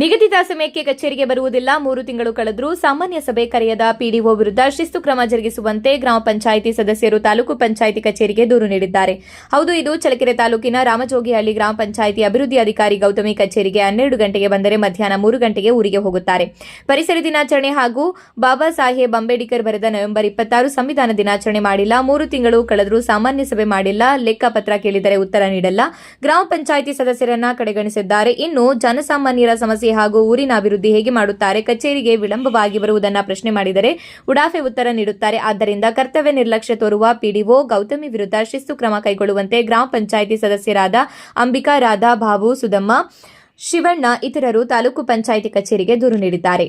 ನಿಗದಿತ ಸಮಯಕ್ಕೆ ಕಚೇರಿಗೆ ಬರುವುದಿಲ್ಲ. ಮೂರು ತಿಂಗಳು ಕಳೆದರೂ ಸಾಮಾನ್ಯ ಸಭೆ ಕರೆಯದ ಪಿಡಿಒ ವಿರುದ್ಧ ಶಿಸ್ತು ಕ್ರಮ ಜರುಗಿಸುವಂತೆ ಗ್ರಾಮ ಪಂಚಾಯಿತಿ ಸದಸ್ಯರು ತಾಲೂಕು ಪಂಚಾಯಿತಿ ಕಚೇರಿಗೆ ದೂರು ನೀಡಿದ್ದಾರೆ. ಹೌದು, ಇದು ಚಳ್ಳಕೆರೆ ತಾಲೂಕಿನ ರಾಮಜೋಗಿಹಳ್ಳಿ ಗ್ರಾಮ ಪಂಚಾಯಿತಿ ಅಭಿವೃದ್ಧಿ ಅಧಿಕಾರಿ ಗೌತಮಿ ಕಚೇರಿಗೆ ಹನ್ನೆರಡು ಗಂಟೆಗೆ ಬಂದರೆ ಮಧ್ಯಾಹ್ನ ಮೂರು ಗಂಟೆಗೆ ಊರಿಗೆ ಹೋಗುತ್ತಾರೆ. ಪರಿಸರ ದಿನಾಚರಣೆ ಹಾಗೂ ಬಾಬಾ ಸಾಹೇಬ್ ಅಂಬೇಡ್ಕರ್ ಬರೆದ ನವೆಂಬರ್ ಇಪ್ಪತ್ತಾರು ಸಂವಿಧಾನ ದಿನಾಚರಣೆ ಮಾಡಿಲ್ಲ. ಮೂರು ತಿಂಗಳು ಕಳೆದರೂ ಸಾಮಾನ್ಯ ಸಭೆ ಮಾಡಿಲ್ಲ. ಲೆಕ್ಕಪತ್ರ ಕೇಳಿದರೆ ಉತ್ತರ ನೀಡಲ್ಲ. ಗ್ರಾಮ ಪಂಚಾಯಿತಿ ಸದಸ್ಯರನ್ನ ಕಡೆಗಣಿಸಿದ್ದಾರೆ. ಇನ್ನು ಜನಸಾಮಾನ್ಯರ ಸಮಸ್ಯೆ ಹಾಗೂ ಊರಿನ ಅಭಿವೃದ್ಧಿ ಹೇಗೆ ಮಾಡುತ್ತಾರೆ, ಕಚೇರಿಗೆ ವಿಳಂಬವಾಗಿ ಬರುವುದನ್ನು ಪ್ರಶ್ನೆ ಮಾಡಿದರೆ ಉಡಾಫೆ ಉತ್ತರ ನೀಡುತ್ತಾರೆ. ಆದ್ದರಿಂದ ಕರ್ತವ್ಯ ನಿರ್ಲಕ್ಷ್ಯ ತೋರುವ ಪಿಡಿಒ, ಗೌತಮಿ ವಿರುದ್ಧ ಶಿಸ್ತು ಕ್ರಮ ಕೈಗೊಳ್ಳುವಂತೆ ಗ್ರಾಮ ಪಂಚಾಯಿತಿ ಸದಸ್ಯರಾದ ಅಂಬಿಕಾ, ರಾಧಾ ಬಾಬು ಸುಧಮ್ಮ, ಶಿವಣ್ಣ, ಇತರರು ತಾಲೂಕು ಪಂಚಾಯಿತಿ ಕಚೇರಿಗೆ ದೂರು ನೀಡಿದ್ದಾರೆ.